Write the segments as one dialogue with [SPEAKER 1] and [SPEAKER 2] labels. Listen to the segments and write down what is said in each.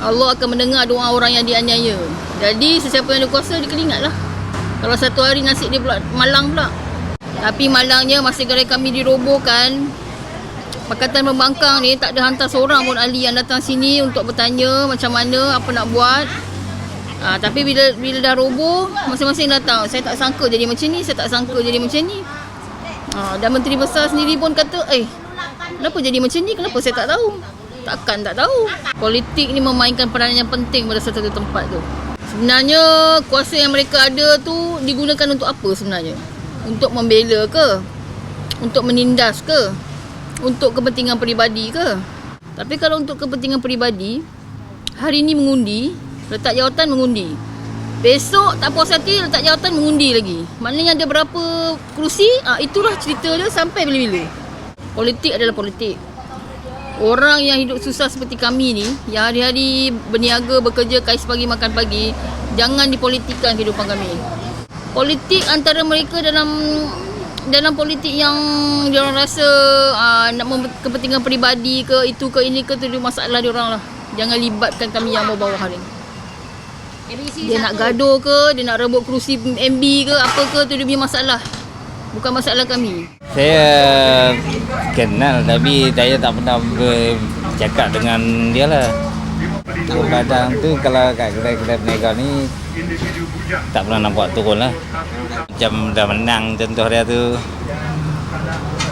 [SPEAKER 1] Allah akan mendengar doa orang yang dianiaya. Jadi sesiapa yang ada kuasa dia kena ingat lah. Kalau satu hari nasib dia pula malang pula. Tapi malangnya masa gerai kami dirobohkan, Pakatan Pembangkang ni tak ada hantar seorang pun ahli yang datang sini untuk bertanya macam mana, apa nak buat. Ha, tapi bila bila dah roboh, masing-masing datang. Saya tak sangka jadi macam ni, saya tak sangka jadi macam ni. Ha, dan Menteri Besar sendiri pun kata, eh, kenapa jadi macam ni? Kenapa saya tak tahu? Takkan tak tahu. Politik ni memainkan peranan yang penting pada satu tempat tu. Sebenarnya kuasa yang mereka ada tu digunakan untuk apa sebenarnya? Untuk membela ke? Untuk menindas ke? Untuk kepentingan peribadi ke? Tapi kalau untuk kepentingan peribadi, hari ni mengundi, letak jawatan mengundi. Besok tak puas hati letak jawatan mengundi lagi. Maknanya ada berapa kerusi, ah itulah cerita dia sampai bila-bila. Politik adalah politik. Orang yang hidup susah seperti kami ni, yang hari-hari berniaga, bekerja, kais pagi, makan pagi, jangan dipolitikkan kehidupan kami. Politik antara mereka dalam dalam politik yang dia orang rasa uh, nak kepentingan peribadi ke itu ke ini ke tu dia masalah dia orang lah. Jangan libatkan kami yang bawah-bawah ni. Dia nak gaduh ke, dia nak rebut kerusi MB ke, apa ke tu dia punya masalah. Bukan masalah kami.
[SPEAKER 2] Saya kenal tapi saya tak pernah bercakap dengan dia lah. Kadang tu kalau kat kedai-kedai peniaga ni tak pernah nampak turun lah. Macam dah menang contoh dia tu.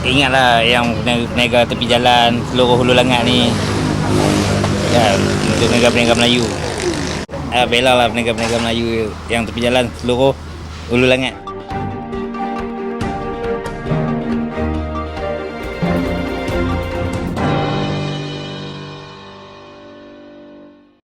[SPEAKER 2] Ingatlah yang peniaga tepi jalan seluruh hulu langat ni. Ya, untuk peniaga-peniaga Melayu. Eh, bela lah peniaga-peniaga Melayu yang tepi jalan seluruh hulu langat.